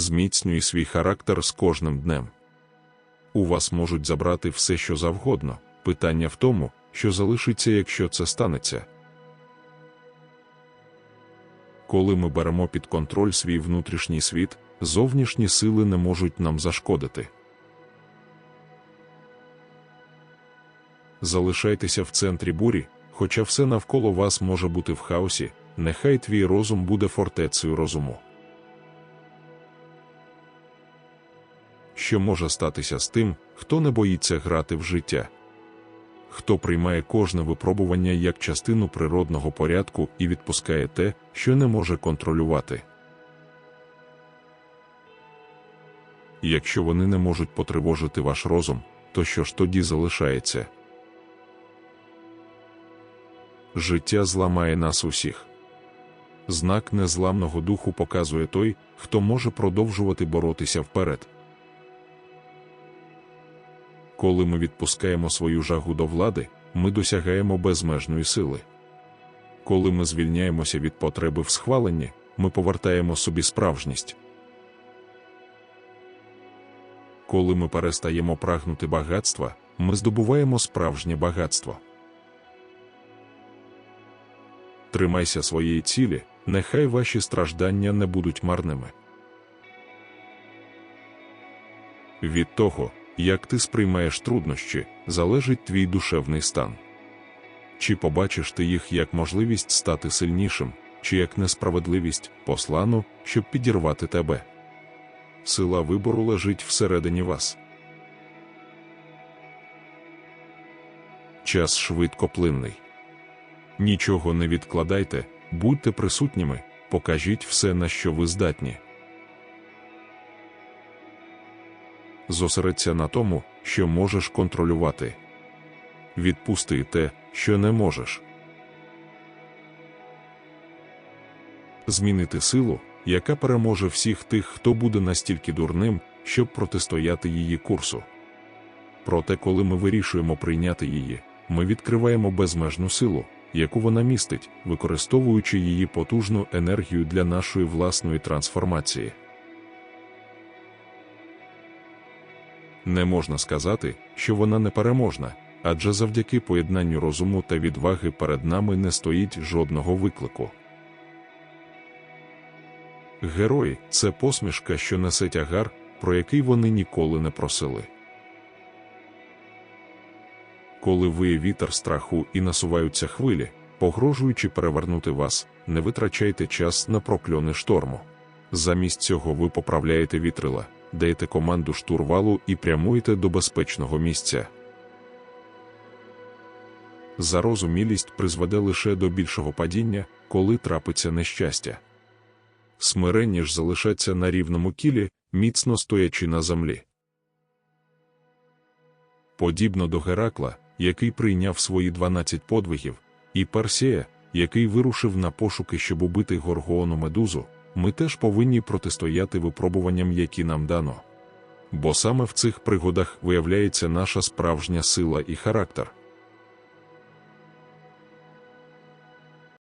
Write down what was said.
зміцнюй свій характер з кожним днем. У вас можуть забрати все, що завгодно. Питання в тому, що залишиться, якщо це станеться. Коли ми беремо під контроль свій внутрішній світ, зовнішні сили не можуть нам зашкодити. Залишайтеся в центрі бурі, хоча все навколо вас може бути в хаосі, нехай твій розум буде фортецею розуму. Що може статися з тим, хто не боїться грати в життя? Хто приймає кожне випробування як частину природного порядку і відпускає те, що не може контролювати? Якщо вони не можуть потривожити ваш розум, то що ж тоді залишається? Життя зламає нас усіх. Знак незламного духу показує той, хто може продовжувати боротися вперед. Коли ми відпускаємо свою жагу до влади, ми досягаємо безмежної сили. Коли ми звільняємося від потреби в схваленні, ми повертаємо собі справжність. Коли ми перестаємо прагнути багатства, ми здобуваємо справжнє багатство. Тримайся своєї цілі, нехай ваші страждання не будуть марними. Від того, як ти сприймаєш труднощі, залежить твій душевний стан. Чи побачиш ти їх як можливість стати сильнішим, чи як несправедливість послану, щоб підірвати тебе? Сила вибору лежить всередині вас. Час швидкоплинний. Нічого не відкладайте, будьте присутніми, покажіть все, на що ви здатні. Зосередься на тому, що можеш контролювати. Відпусти те, що не можеш. Змінити силу, яка переможе всіх тих, хто буде настільки дурним, щоб протистояти її курсу. Проте, коли ми вирішуємо прийняти її, ми відкриваємо безмежну силу, яку вона містить, використовуючи її потужну енергію для нашої власної трансформації. Не можна сказати, що вона непереможна, адже завдяки поєднанню розуму та відваги перед нами не стоїть жодного виклику. Герої це посмішка, що несе тягар, про який вони ніколи не просили. Коли виє вітер страху і насуваються хвилі, погрожуючи перевернути вас, не витрачайте час на прокльони шторму. Замість цього ви поправляєте вітрила, даєте команду штурвалу і прямуєте до безпечного місця. Зарозумілість призведе лише до більшого падіння, коли трапиться нещастя. Смиренні ж залишаться на рівному кілі, міцно стоячи на землі. Подібно до Геракла, який прийняв свої 12 подвигів, і Персея, який вирушив на пошуки, щоб убити горгоону медузу, ми теж повинні протистояти випробуванням, які нам дано. Бо саме в цих пригодах виявляється наша справжня сила і характер.